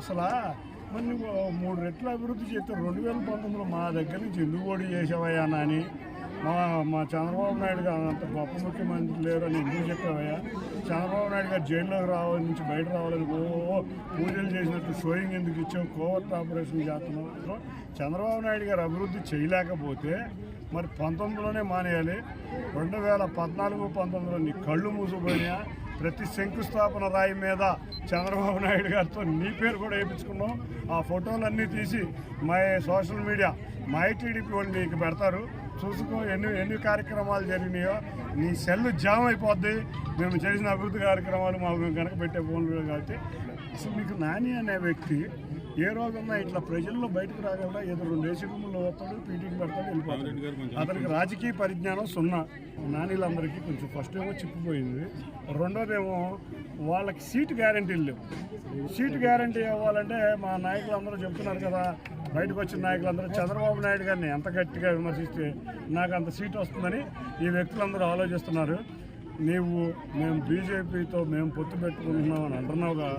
అసలు మరి నువ్వు మూడు రెట్లు అభివృద్ధి చేస్తే రెండు వేల పంతొమ్మిదిలో మా దగ్గర నుంచి ఎందుకు ఓడి చేసావయ్యా నాని? మా మా చంద్రబాబు నాయుడు గారు అంత గొప్ప ముఖ్యమంత్రి లేరు అని ఎందుకు చెప్పావయ్యా? చంద్రబాబు నాయుడు గారు జైల్లోకి రావాలి నుంచి బయట రావాలని ఓ పూజలు చేసినట్టు షోయింగ్ ఎందుకు ఇచ్చాం కోవర్ట్ ఆపరేషన్ చేస్తున్నాం చంద్రబాబు నాయుడు గారు అభివృద్ధి చేయలేకపోతే మరి పంతొమ్మిదిలోనే మానేయాలి. రెండు వేల పద్నాలుగు పంతొమ్మిదిలో నీ కళ్ళు మూసుకుపోయినా ప్రతి శంకుస్థాపన రాయి మీద చంద్రబాబు నాయుడు గారితో నీ పేరు కూడా వేయించుకున్నాం. ఆ ఫోటోలన్నీ తీసి మా సోషల్ మీడియా మా టీడీపీ వాళ్ళు నీకు పెడతారు. చూసుకో ఎన్ని ఎన్ని కార్యక్రమాలు జరిగినాయో. నీ సెల్ జామ్ అయిపోద్ది. మేము చేసిన అభివృద్ధి కార్యక్రమాలు మాకు కనుక పెట్టే ఫోన్లు కాబట్టి. అసలు మీకు నాని అనే వ్యక్తి ఏ రోజున్నా ఇట్లా ప్రజల్లో బయటకు రాగలరా ఏదో రెండు ఏసీ రూముల్లో వస్తాడు పీటీకి పెడతాడు వెళ్ళిపోతాడు. అతనికి రాజకీయ పరిజ్ఞానం సున్నా. నానీలందరికీ కొంచెం ఫస్ట్ ఏమో చిక్కుపోయింది రెండోదేమో వాళ్ళకి సీట్ గ్యారంటీలు లేవు. సీట్ గ్యారంటీ ఇవ్వాలంటే మా నాయకులందరూ చెప్తున్నారు కదా బయటకు వచ్చిన నాయకులందరూ చంద్రబాబు నాయుడు గారిని ఎంత గట్టిగా విమర్శిస్తే నాకు అంత సీట్ వస్తుందని ఈ వ్యక్తులందరూ ఆలోచిస్తున్నారు. నీవు మేము బీజేపీతో మేము పొత్తు పెట్టుకుంటున్నాం అని అంటున్నావుగా.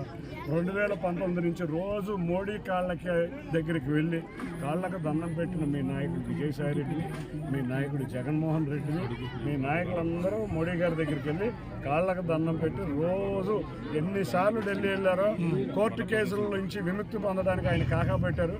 రెండు వేల పంతొమ్మిది నుంచి రోజు మోడీ కాళ్ళకి దగ్గరికి వెళ్ళి కాళ్ళకు దండం పెట్టిన మీ నాయకుడు విజయసాయి రెడ్డిని మీ నాయకుడు జగన్మోహన్ రెడ్డిని మీ నాయకులందరూ మోడీ గారి దగ్గరికి వెళ్ళి కాళ్ళకు దండం పెట్టి రోజు ఎన్నిసార్లు ఢిల్లీ వెళ్ళారో కోర్టు కేసుల నుంచి విముక్తి పొందడానికి ఆయన కాకా పెట్టారు.